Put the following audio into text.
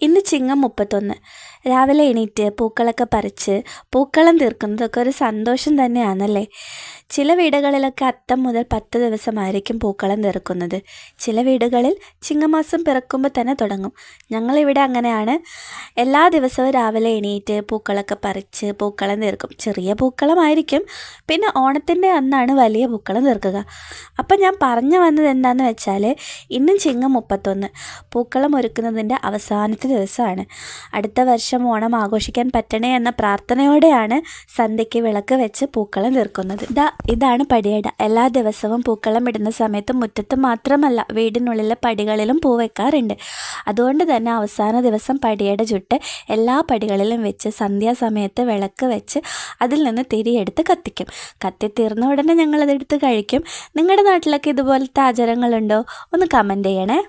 ഇന്ന് ചിങ്ങം മുപ്പത്തൊന്ന്. രാവിലെ എണീറ്റ് പൂക്കളൊക്കെ പറിച്ച് പൂക്കളം തീർക്കുന്നതൊക്കെ ഒരു സന്തോഷം തന്നെയാണല്ലേ? ചില വീടുകളിലൊക്കെ അത്തം മുതൽ പത്ത് ദിവസമായിരിക്കും പൂക്കളം തീർക്കുന്നത്. ചില വീടുകളിൽ ചിങ്ങമാസം പിറക്കുമ്പോൾ തന്നെ തുടങ്ങും. ഞങ്ങളിവിടെ അങ്ങനെയാണ്. എല്ലാ ദിവസവും രാവിലെ എണീറ്റ് പൂക്കളൊക്കെ പറിച്ച് പൂക്കളം തീർക്കും. ചെറിയ പൂക്കളമായിരിക്കും. പിന്നെ ഓണത്തിന്റെ അന്നാണ് വലിയ പൂക്കളം തീർക്കുക. അപ്പം ഞാൻ പറഞ്ഞു വന്നത് എന്താണെന്ന് വെച്ചാൽ ഇന്നും ചിങ്ങം മുപ്പത്തൊന്ന്. പൂക്കളം ഒരുക്കുന്നതിന്റെ അവസാനത്തെ ദിവസമാണ്. അടുത്ത വർഷം ഓണം ആഘോഷിക്കാൻ പറ്റണേ എന്ന പ്രാർത്ഥനയോടെയാണ് സന്ധ്യയ്ക്ക് വിളക്ക് വെച്ച് പൂക്കളം തീർക്കുന്നത്. ഇതാ ഇതാണ് പടിയട. എല്ലാ ദിവസവും പൂക്കളം ഇടുന്ന സമയത്ത് മുറ്റത്ത് മാത്രമല്ല വീടിനുള്ളിലെ പടികളിലും പൂ വെക്കാറുണ്ട്. അതുകൊണ്ട് തന്നെ അവസാന ദിവസം പടിയട ചുട്ട് എല്ലാ പടികളിലും വെച്ച് സന്ധ്യാസമയത്ത് വിളക്ക് വെച്ച് അതിൽ നിന്ന് തിരിയെടുത്ത് കത്തിക്കും. കത്തി തീർന്ന ഉടനെ ഞങ്ങളതെടുത്ത് കഴിക്കും. നിങ്ങളുടെ നാട്ടിലൊക്കെ ഇതുപോലത്തെ ആചാരങ്ങളുണ്ടോ? ഒന്ന് കമന്റ് ചെയ്യണേ.